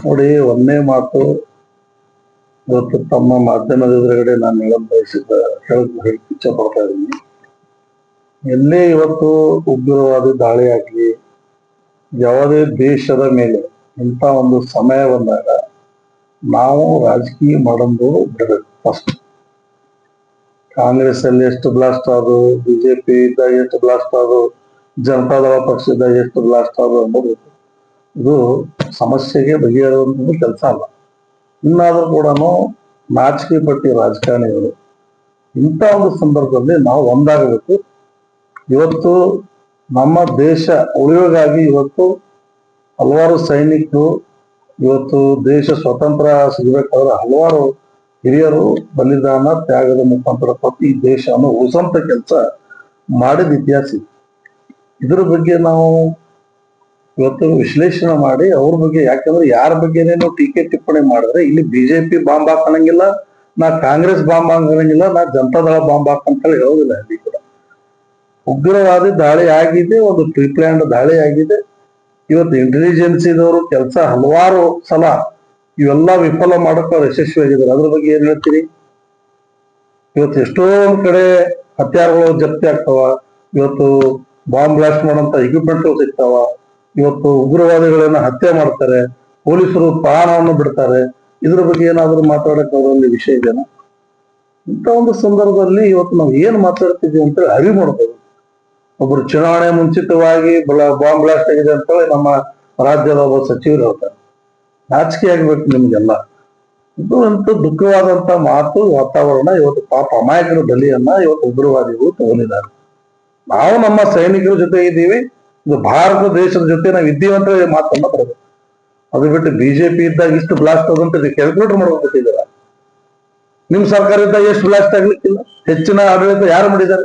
ನೋಡಿ ಒಂದೇ ಮಾತು ಇವತ್ತು ತಮ್ಮ ಮಾಧ್ಯಮದ ಎದುರುಗಡೆ ನಾನು ಹೇಳಕ್ ಬಯಸಿದ್ದ ಇಚ್ಛೆ ಪಡ್ತಾ ಇದ್ದೀನಿ. ಎಲ್ಲೇ ಇವತ್ತು ಉಗ್ರವಾದಿ ದಾಳಿ ಆಗಲಿ, ಯಾವುದೇ ದೇಶದ ಮೇಲೆ ಇಂಥ ಒಂದು ಸಮಯ ಬಂದಾಗ ನಾವು ರಾಜಕೀಯ ಮಾಡೋದು ಬಿಡಬೇಕು ಫಸ್ಟ್ ಕಾಂಗ್ರೆಸ್ ಅಲ್ಲಿ ಎಷ್ಟು ಬ್ಲಾಸ್ಟ್ ಆದು ಬಿಜೆಪಿ ಇದ್ದಾಗ ಎಷ್ಟು ಬ್ಲಾಸ್ಟ್ ಆದು ಜನತಾದಳ ಪಕ್ಷದಾಗ ಎಷ್ಟು ಬ್ಲಾಸ್ಟ್ ಆದು ಅನ್ನೋದು ಇದು ಸಮಸ್ಯೆಗೆ ಬಗೆಹರುವಂಥದ್ದು ಕೆಲಸ ಅಲ್ಲ ಇನ್ನಾದರೂ ಕೂಡ ನಾಚಿಕೆ ಪಟ್ಟಿ ರಾಜಕಾರಣಿಗಳು ಇಂಥ ಒಂದು ಸಂದರ್ಭದಲ್ಲಿ ನಾವು ಒಂದಾಗಬೇಕು ಇವತ್ತು ನಮ್ಮ ದೇಶ ಉಳಿಯೋಗಾಗಿ ಇವತ್ತು ಹಲವಾರು ಸೈನಿಕರು, ಇವತ್ತು ದೇಶ ಸ್ವತಂತ್ರ ಸಿಗಬೇಕಾದ್ರೆ ಹಲವಾರು ಹಿರಿಯರು ಬಲಿದಾನ ತ್ಯಾಗದ ಮುಖಾಂತರ ಕೊಟ್ಟು ಈ ದೇಶವನ್ನು ಉಳಿಸಂತ ಕೆಲಸ ಮಾಡಿದ ಇತಿಹಾಸ ಇದೆ. ಇದ್ರ ಬಗ್ಗೆ ನಾವು ಇವತ್ತು ವಿಶ್ಲೇಷಣೆ ಮಾಡಿ ಅವ್ರ ಬಗ್ಗೆ, ಯಾಕಂದ್ರೆ ಯಾರ ಬಗ್ಗೆನೇನು ಟೀಕೆ ಟಿಪ್ಪಣಿ ಮಾಡಿದ್ರೆ ಇಲ್ಲಿ ಬಿಜೆಪಿ ಬಾಂಬ್ ಹಾಕಣಂಗಿಲ್ಲ, ನಾ ಕಾಂಗ್ರೆಸ್ ಬಾಂಬ್ ಹಾಕಣಂಗಿಲ್ಲ, ನಾ ಜನತಾದಳ ಬಾಂಬ್ ಹಾಕಂತ ಹೇಳಿ ಹೇಳೋದಿಲ್ಲ ಅಲ್ಲಿ ಕೂಡ. ಉಗ್ರವಾದಿ ದಾಳಿ ಆಗಿದೆ, ಒಂದು ಪ್ರಿಪ್ಲ್ಯಾಂಡ್ ದಾಳಿ ಆಗಿದೆ. ಇವತ್ತು ಇಂಟೆಲಿಜೆನ್ಸಿದವರು ಕೆಲಸ ಹಲವಾರು ಸಲ ಇವೆಲ್ಲ ವಿಫಲ ಮಾಡಕ್ಕೆ ಅವ್ರು ಯಶಸ್ವಿಯಾಗಿದ್ದಾರೆ. ಅದ್ರ ಬಗ್ಗೆ ಏನ್ ಹೇಳ್ತೀರಿ? ಇವತ್ತು ಎಷ್ಟೋ ಒಂದ್ ಕಡೆ ಹತ್ಯಾರಗಳು ಜಪ್ತಿ ಆಗ್ತಾವ. ಇವತ್ತು ಬಾಂಬ್ ಬ್ಲಾಸ್ಟ್ ಮಾಡೋಂತ ಇಕ್ವಿಪ್ಮೆಂಟ್ಗಳು ಸಿಗ್ತಾವ. ಇವತ್ತು ಉಗ್ರವಾದಿಗಳನ್ನ ಹತ್ಯೆ ಮಾಡ್ತಾರೆ, ಪೊಲೀಸರು ಪ್ರಾಣವನ್ನು ಬಿಡ್ತಾರೆ, ಇದ್ರ ಬಗ್ಗೆ ಏನಾದ್ರೂ ಮಾತಾಡಕ್ಕೆ ಅವರಲ್ಲಿ ವಿಷಯ ಇದೆನಾ ಇಂಥ ಒಂದು ಸಂದರ್ಭದಲ್ಲಿ ಇವತ್ತು ನಾವು ಏನ್ ಮಾತಾಡ್ತಿದ್ವಿ ಅಂತೇಳಿ ಅರಿವು ಮಾಡ್ಬೋದು. ಒಬ್ರು ಚುನಾವಣೆ ಮುಂಚಿತವಾಗಿ ಬಾಂಬ್ ಬ್ಲಾಸ್ಟ್ ಆಗಿದೆ ಅಂತೇಳಿ ನಮ್ಮ ರಾಜ್ಯದ ಒಬ್ಬ ಸಚಿವರು ಹೇಳ್ತಾರೆ. ನಾಚಿಕೆ ಆಗ್ಬೇಕು ನಿಮ್ಗೆಲ್ಲ. ಇದು ಅಂತ ದುಃಖವಾದಂತ ಮಾತು, ವಾತಾವರಣ, ಇವತ್ತು ಪಾಪ ಅಮಾಯಕರ ಬಲಿಯನ್ನ ಇವತ್ತು ಉಗ್ರವಾದಿಗಳು ತಗೊಂಡಿದ್ದಾರೆ. ನಾವು ನಮ್ಮ ಸೈನಿಕರ ಜೊತೆ ಇದ್ದೀವಿ ಇದು ಭಾರತ ದೇಶದ ಜೊತೆ ನಾವು ಇದ್ದೀವಿ ಅಂತ ಮಾತನ್ನ ಬರಬೇಕು ಅದು ಬಿಟ್ಟು ಬಿಜೆಪಿ ಇದ್ದಾಗ ಇಷ್ಟು ಬ್ಲಾಸ್ಟ್ ಆದಂತ ಕ್ಯಾಲ್ಕುಲೇಟರ್ ಮಾಡ್ಕೊಟ್ಟಿದ್ದೀರ ನಿಮ್ ಸರ್ಕಾರ ಇದ್ದಾಗ ಎಷ್ಟು ಬ್ಲಾಸ್ಟ್ ಆಗ್ಲಿಕ್ಕಿಲ್ಲ? ಹೆಚ್ಚಿನ ಆಡಳಿತ ಯಾರು ಮಾಡಿದ್ದಾರೆ?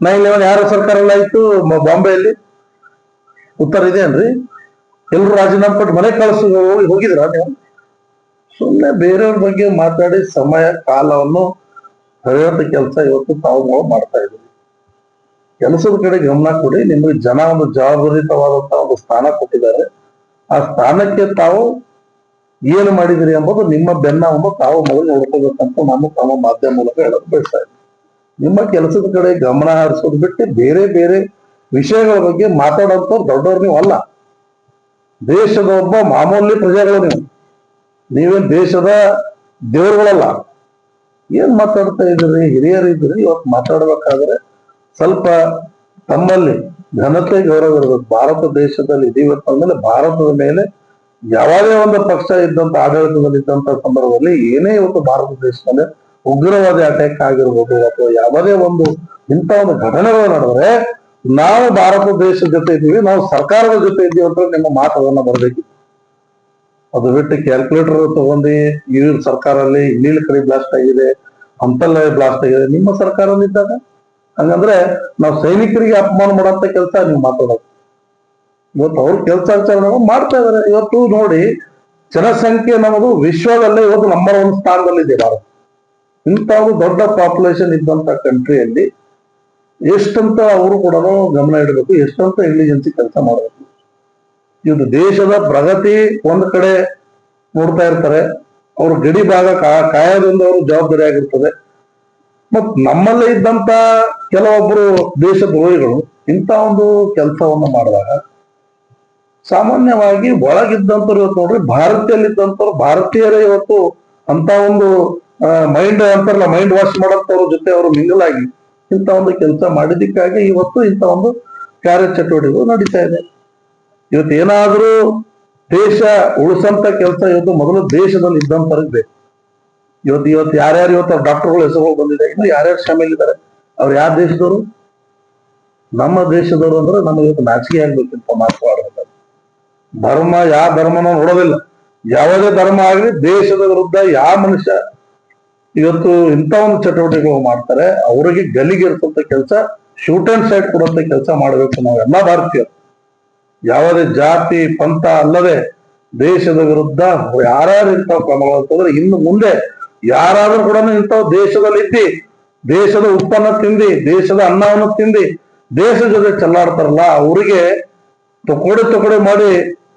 ನೈನ್ ಲೆವೆನ್ ಯಾರ ಸರ್ಕಾರ ಎಲ್ಲ ಆಯ್ತು ಬಾಂಬೆಯಲ್ಲಿ? ಉತ್ತರ ಇದೆಯೇನ್ರಿ ಎಲ್ರು ರಾಜೀನಾಮೆ ಕೊಟ್ಟು ಮನೆ ಕಳಿಸ್ ಹೋಗಿದ್ರ ನೀವು? ಸುಮ್ಮನೆ ಬೇರೆಯವ್ರ ಬಗ್ಗೆ ಮಾತಾಡಿ ಸಮಯ, ಕಾಲವನ್ನು ಹರಿಯೋದ ಕೆಲಸ ಇವತ್ತು ತಾವು ಮಾಡ್ತಾ ಇದ್ದೀವಿ ಕೆಲಸದ ಕಡೆ ಗಮನ ಕೊಡಿ. ನಿಮಗೆ ಜನ ಒಂದು ಜವಾಬ್ದಾರಿತವಾದಂತಹ ಒಂದು ಸ್ಥಾನ ಕೊಟ್ಟಿದ್ದಾರೆ. ಆ ಸ್ಥಾನಕ್ಕೆ ತಾವು ಏನು ಮಾಡಿದಿರಿ ಎಂಬುದು ನಿಮ್ಮ ಬೆನ್ನವನ್ನು ತಾವು ಮೊದಲು ನೋಡ್ಕೋಬೇಕಂತ ನಾನು ತಮ್ಮ ಮಾಧ್ಯಮ ಮೂಲಕ ಹೇಳಲು ಬಯಸ್ತಾ ನಿಮ್ಮ ಕೆಲಸದ ಕಡೆ ಗಮನ ಹರಿಸೋದು ಬಿಟ್ಟು ಬೇರೆ ಬೇರೆ ವಿಷಯಗಳ ಬಗ್ಗೆ ಮಾತಾಡೋಂಥ ದೊಡ್ಡವ್ರು ನೀವು ಅಲ್ಲ. ದೇಶದ ಒಬ್ಬ ಮಾಮೂಲಿ ಪ್ರಜೆಗಳು ನೀವು. ನೀವೇನು ದೇಶದ ದೇವರುಗಳಲ್ಲ. ಏನ್ ಮಾತಾಡ್ತಾ ಇದ್ರಿ ಹಿರಿಯರಿದ್ರಿ ಇವತ್ತು ಮಾತಾಡ್ಬೇಕಾದ್ರೆ ಸ್ವಲ್ಪ ತಮ್ಮಲ್ಲಿ ಘನತೆ ಗೌರವ ಇರಬೇಕು ಭಾರತ ದೇಶದಲ್ಲಿ ಇದೀವಿ ಮೇಲೆ ಭಾರತದ ಮೇಲೆ ಯಾವುದೇ ಒಂದು ಪಕ್ಷ ಇದ್ದಂತ ಆಡಳಿತದಲ್ಲಿ ಇದ್ದಂತ ಸಂದರ್ಭದಲ್ಲಿ ಏನೇ ಇವತ್ತು ಭಾರತ ದೇಶದಲ್ಲಿ ಉಗ್ರವಾದಿ ಅಟ್ಯಾಕ್ ಆಗಿರ್ಬೋದು ಅಥವಾ ಯಾವುದೇ ಒಂದು ಇಂಥ ಒಂದು ಘಟನೆಗಳು ನಡೆದ್ರೆ ನಾವು ಭಾರತ ದೇಶದ ಜೊತೆ ಇದ್ದೀವಿ, ನಾವು ಸರ್ಕಾರದ ಜೊತೆ ಇದ್ದೀವಿ ಅಂತ ನಿಮ್ಮ ಮಾತುಗಳನ್ನ ಬರಬೇಕು ಅದು ಬಿಟ್ಟು ಕ್ಯಾಲ್ಕುಲೇಟರ್ ತಗೊಂಡು ಈ ಸರ್ಕಾರಲ್ಲಿ ಇಲ್ಲಿ ಕಡೆ ಬ್ಲಾಸ್ಟ್ ಆಗಿದೆ ಅಂತಲ್ಲೇ ಬ್ಲಾಸ್ಟ್ ಆಗಿದೆ, ನಿಮ್ಮ ಸರ್ಕಾರದಲ್ಲಿ ಇದ್ದಾಗ ಹಂಗಂದ್ರೆ ನಾವು ಸೈನಿಕರಿಗೆ ಅಪಮಾನ ಮಾಡಂತ ಕೆಲಸ ನೀವು ಮಾತಾಡೋದು. ಇವತ್ತು ಅವ್ರ ಕೆಲಸ ಮಾಡ್ತಾ ಇದಾರೆ. ಇವತ್ತು ನೋಡಿ ಜನಸಂಖ್ಯೆ ನಮ್ಮದು ವಿಶ್ವದಲ್ಲೇ ಇವತ್ತು ನಂಬರ್ ಒನ್ ಸ್ಥಾನದಲ್ಲಿದೆ ಭಾರತ. ಇಂಥ ಒಂದು ದೊಡ್ಡ ಪಾಪ್ಯುಲೇಷನ್ ಇದ್ದಂತ ಕಂಟ್ರಿಯಲ್ಲಿ ಎಷ್ಟಂತ ಅವರು ಕೂಡ ಗಮನ ಇಡಬೇಕು, ಎಷ್ಟಂತ ಇಂಟೆಲಿಜೆನ್ಸಿ ಕೆಲಸ ಮಾಡಬೇಕು. ಇವತ್ತು ದೇಶದ ಪ್ರಗತಿ ಒಂದ್ ಕಡೆ ನೋಡ್ತಾ ಇರ್ತಾರೆ. ಅವ್ರ ಗಡಿ ಭಾಗ ಕಾಯೋದ್ರಿಂದ ಅವರು ಜವಾಬ್ದಾರಿ ಆಗಿರ್ತದೆ ಮತ್ ನಮ್ಮಲ್ಲಿ ಇದ್ದಂತ ಕೆಲವೊಬ್ರು ದೇಶದ್ರೋಹಿಗಳು ಇಂಥ ಒಂದು ಕೆಲಸವನ್ನು ಮಾಡಿದಾಗ ಸಾಮಾನ್ಯವಾಗಿ ಒಳಗಿದ್ದಂಥವ್ರು ಇವತ್ತು ನೋಡ್ರಿ ಭಾರತೀಯಲ್ಲಿದ್ದಂಥವ್ರು ಭಾರತೀಯರೇ ಇವತ್ತು ಅಂತ ಒಂದು ಮೈಂಡ್ ಅಂತಾರಲ್ಲ ಮೈಂಡ್ ವಾಶ್ ಮಾಡೋಂಥವ್ರ ಜೊತೆ ಅವರು ಮಿಂಗಲಾಗಿ ಇಂಥ ಒಂದು ಕೆಲಸ ಮಾಡಿದ್ದಕ್ಕಾಗಿ ಇವತ್ತು ಇಂಥ ಒಂದು ಕಾರ್ಯಚಟುವಟಿಕೆಗಳು ನಡೀತಾ ಇದೆ. ಇವತ್ತು ಏನಾದರೂ ದೇಶ ಉಳಿಸಂತ ಕೆಲಸ ಇವತ್ತು ಮೊದಲು ದೇಶದಲ್ಲಿ ಇದ್ದಂಥವ್ರಿಗೆ ಬೇಕು. ಇವತ್ತು ಇವತ್ತು ಯಾರ್ಯಾರು ಇವತ್ತು ಡಾಕ್ಟರ್ಗಳು ಹೆಸರುಗಳು ಬಂದಿದೆ, ಇನ್ನು ಯಾರ್ಯಾರು ಶಾಮಿಲಿದ್ದಾರೆ ಅವ್ರು ಯಾವ ದೇಶದವರು? ನಮ್ಮ ದೇಶದವರು ಅಂದ್ರೆ ನಮಗೆ ಇವತ್ತು ನಾಚಿಕೆ ಆಗ್ಬೇಕಿಂತ ಮಾತನಾಡಬೇಕು ಧರ್ಮ ಯಾವ ಧರ್ಮನ ನೋಡೋದಿಲ್ಲ. ಯಾವುದೇ ಧರ್ಮ ಆಗಲಿ, ದೇಶದ ವಿರುದ್ಧ ಯಾವ ಮನುಷ್ಯ ಇವತ್ತು ಇಂಥ ಒಂದು ಚಟುವಟಿಕೆಗಳು ಮಾಡ್ತಾರೆ, ಅವರಿಗೆ ಇರ್ತಂತ ಕೆಲಸ ಶೂಟ್ ಅಂಡ್ ಸೈಡ್ ಕೊಡುವಂತ ಕೆಲಸ ಮಾಡಬೇಕು ನಾವು ಎಲ್ಲಾ ಭಾರತೀಯರು. ಯಾವುದೇ ಜಾತಿ, ಪಂಥ ಅಲ್ಲದೆ ದೇಶದ ವಿರುದ್ಧ ಯಾರ್ಯಾರು ಇರ್ತಾವ ಕ್ರಮಗಳು ಅಂತಂದ್ರೆ ಇನ್ನು ಮುಂದೆ ಯಾರಾದ್ರೂ ಕೂಡ ಇಂಥವು ದೇಶದಲ್ಲಿ ಇದ್ದಿ ದೇಶದ ಉತ್ಪನ್ನ ತಿಂದಿ, ದೇಶದ ಅನ್ನವನ್ನು ತಿಂದಿ ದೇಶದ ಜೊತೆ ಚೆಲ್ಲಾಡ್ತಾರಲ್ಲ, ಅವರಿಗೆ ತೊಕೊಡೆ ತೊಕೊಡೆ ಮಾಡಿ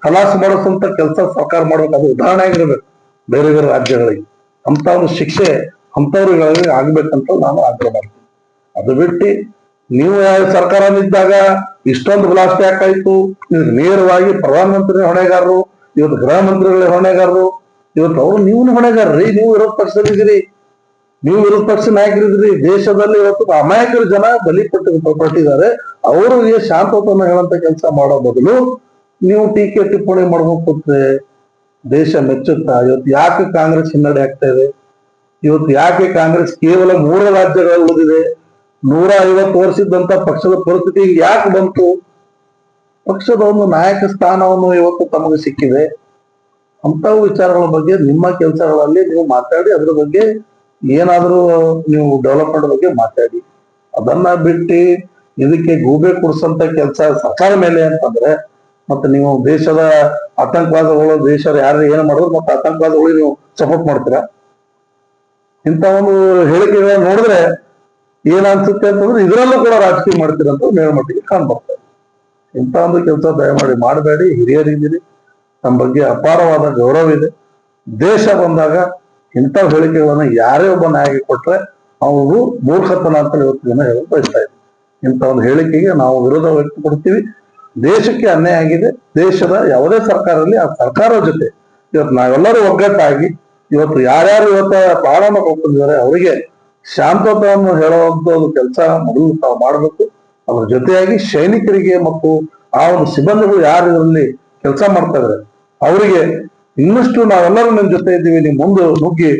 ಕಲಾಸ ಮಾಡಿಸುವಂತ ಕೆಲಸ ಸರ್ಕಾರ ಮಾಡ್ಬೇಕು. ಅದು ಉದಾಹರಣೆ ಆಗಿರ್ಬೇಕು ಬೇರೆ ಬೇರೆ ರಾಜ್ಯಗಳಿಗೆ. ಅಂತ ಒಂದು ಶಿಕ್ಷೆ ಅಂತವ್ರಿಗೆ ಆಗ್ಬೇಕಂತ ನಾನು ಆಗ್ರಹ ಮಾಡ್ತೀನಿ. ಅದು ಬಿಟ್ಟು ನೀವು ಯಾವ ಸರ್ಕಾರದಲ್ಲಿದ್ದಾಗ ಇಷ್ಟೊಂದು ಬ್ಲಾಸ್ಟ್ ಯಾಕಾಯ್ತು ನೇರವಾಗಿ ಪ್ರಧಾನಮಂತ್ರಿ ಹೊಣೆಗಾರರು ಇವತ್ತು ಗೃಹ ಮಂತ್ರಿಗಳೇ ಹೊಣೆಗಾರರು ಇವತ್ತು ಅವ್ರು ನೀವು ಹೊಣೆಗಾರ್ರಿ ನೀವು ವಿರೋಧ ಪಕ್ಷದಲ್ಲಿದ್ದೀರಿ ನೀವು ವಿರೋಧ ಪಕ್ಷ ನಾಯಕರಿದ್ರಿ ದೇಶದಲ್ಲಿ ಇವತ್ತು ಅಮಾಯಕರು ಜನ ಬಲಿ ಪಟ್ಟು ಪಟ್ಟಿದ್ದಾರೆ ಅವರಿಗೆ ಶಾಂತತನ ಹೇಳಂತ ಕೆಲಸ ಮಾಡೋ ಬದಲು ನೀವು ಟೀಕೆ ಟಿಪ್ಪಣಿ ಮಾಡ್ಬೇಕು ಅಂದ್ರೆ ದೇಶ ಮೆಚ್ಚುತ್ತಾ? ಇವತ್ತು ಯಾಕೆ ಕಾಂಗ್ರೆಸ್ ಹಿನ್ನಡೆ ಆಗ್ತಾ ಇದೆ? ಇವತ್ತು ಯಾಕೆ ಕಾಂಗ್ರೆಸ್ ಕೇವಲ ಮೂರು ರಾಜ್ಯಗಳಲ್ಲಿ ಉಳಿದಿದೆ? ನೂರ ಐವತ್ತು ವರ್ಷದಂತ ಪಕ್ಷದ ಪರಿಸ್ಥಿತಿ ಯಾಕೆ ಬಂತು? ಪಕ್ಷದ ಒಂದು ನಾಯಕ ಸ್ಥಾನವನ್ನು ಇವತ್ತು ತಮಗೆ ಸಿಕ್ಕಿದೆ. ಅಂತವು ವಿಚಾರಗಳ ಬಗ್ಗೆ, ನಿಮ್ಮ ಕೆಲಸಗಳಲ್ಲಿ ನೀವು ಮಾತಾಡಿ, ಅದ್ರ ಬಗ್ಗೆ ಏನಾದರೂ ನೀವು ಡೆವಲಪ್ಮೆಂಟ್ ಬಗ್ಗೆ ಮಾತಾಡಿ. ಅದನ್ನ ಬಿಟ್ಟು ಇದಕ್ಕೆ ಗೂಬೆ ಕೊಡಿಸಂತ ಕೆಲಸ ಸರ್ಕಾರ ಮೇಲೆ ಅಂತಂದ್ರೆ, ಮತ್ತೆ ನೀವು ದೇಶದ ಆತಂಕವಾದಗಳು ದೇಶದ ಯಾರು ಏನು ಮಾಡಿದ್ರು ಮತ್ತೆ ಆತಂಕವಾದಗಳಿಗೆ ನೀವು ಸಪೋರ್ಟ್ ಮಾಡ್ತೀರಾ? ಇಂಥ ಒಂದು ಹೇಳಿಕೆಗಳನ್ನ ನೋಡಿದ್ರೆ ಏನ್ ಅನ್ಸುತ್ತೆ ಅಂತಂದ್ರೆ ಇದರಲ್ಲೂ ಕೂಡ ರಾಜಕೀಯ ಮಾಡ್ತೀರಂತ ಮೇಲ್ಮಟ್ಟಿಗೆ ಕಾಣ್ಬರ್ತದೆ. ಇಂಥ ಒಂದು ಕೆಲಸ ದಯಮಾಡಿ ಮಾಡಬೇಡಿ, ಹಿರಿಯರಿದ್ದೀರಿ. ನಮ್ಮ ಬಗ್ಗೆ ಅಪಾರವಾದ ಗೌರವ ಇದೆ. ದೇಶ ಬಂದಾಗ ಇಂಥ ಹೇಳಿಕೆಗಳನ್ನು ಯಾರೇ ಒಬ್ಬ ನಾಯಕಿ ಕೊಟ್ರೆ ಅವರು ಮೂರ್ಖತನ ಅಂತ ಇವತ್ತು ಜನ ಹೇಳಲು ಬಯಸ್ತಾ ಇದ್ದಾರೆ. ಇಂಥ ಒಂದು ಹೇಳಿಕೆಗೆ ನಾವು ವಿರೋಧ ವ್ಯಕ್ತಪಡ್ತೀವಿ ದೇಶಕ್ಕೆ ಅನ್ಯಾಯ ಆಗಿದೆ. ದೇಶದ ಯಾವುದೇ ಸರ್ಕಾರದಲ್ಲಿ ಆ ಸರ್ಕಾರದ ಜೊತೆ ಇವತ್ತು ನಾವೆಲ್ಲರೂ ಒಗ್ಗಟ್ಟಾಗಿ ಇವತ್ತು ಯಾರ್ಯಾರು ಇವತ್ತು ಪ್ರಾರಂಭ ಕೊಟ್ಟಿದ್ದಾರೆ ಅವರಿಗೆ ಶಾಂತತೆಯನ್ನು ಹೇಳುವಂತ ಒಂದು ಕೆಲಸ ಮೊದಲು ತಾವು ಮಾಡಬೇಕು. ಅದ್ರ ಜೊತೆಯಾಗಿ ಸೈನಿಕರಿಗೆ ಮತ್ತು ಆ ಒಂದು ಸಿಬ್ಬಂದಿಗಳು ಯಾರು ಇದರಲ್ಲಿ ಕೆಲಸ ಮಾಡ್ತಾ ಇದಾರೆ ಅವರಿಗೆ ಇನ್ನಷ್ಟು ನಾವೆಲ್ಲರೂ ನಿಮ್ಮ ಜೊತೆ ಇದ್ದೀವಿ, ನೀವು ಮುಂದೆ ನುಗ್ಗಿ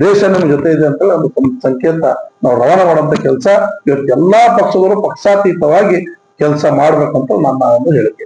ದೇಶ ನಿಮ್ ಜೊತೆ ಇದೆ ಅಂತ ಹೇಳಿ ಒಂದು ಸಂಕೇತ ನಾವು ರವಾನೆ ಮಾಡುವಂತ ಕೆಲಸ. ಇವತ್ತು ಎಲ್ಲಾ ಪಕ್ಷದವರು ಪಕ್ಷಾತೀತವಾಗಿ ಕೆಲಸ ಮಾಡ್ಬೇಕಂತ ನನ್ನ ಒಂದು ಹೇಳಿಕೆ.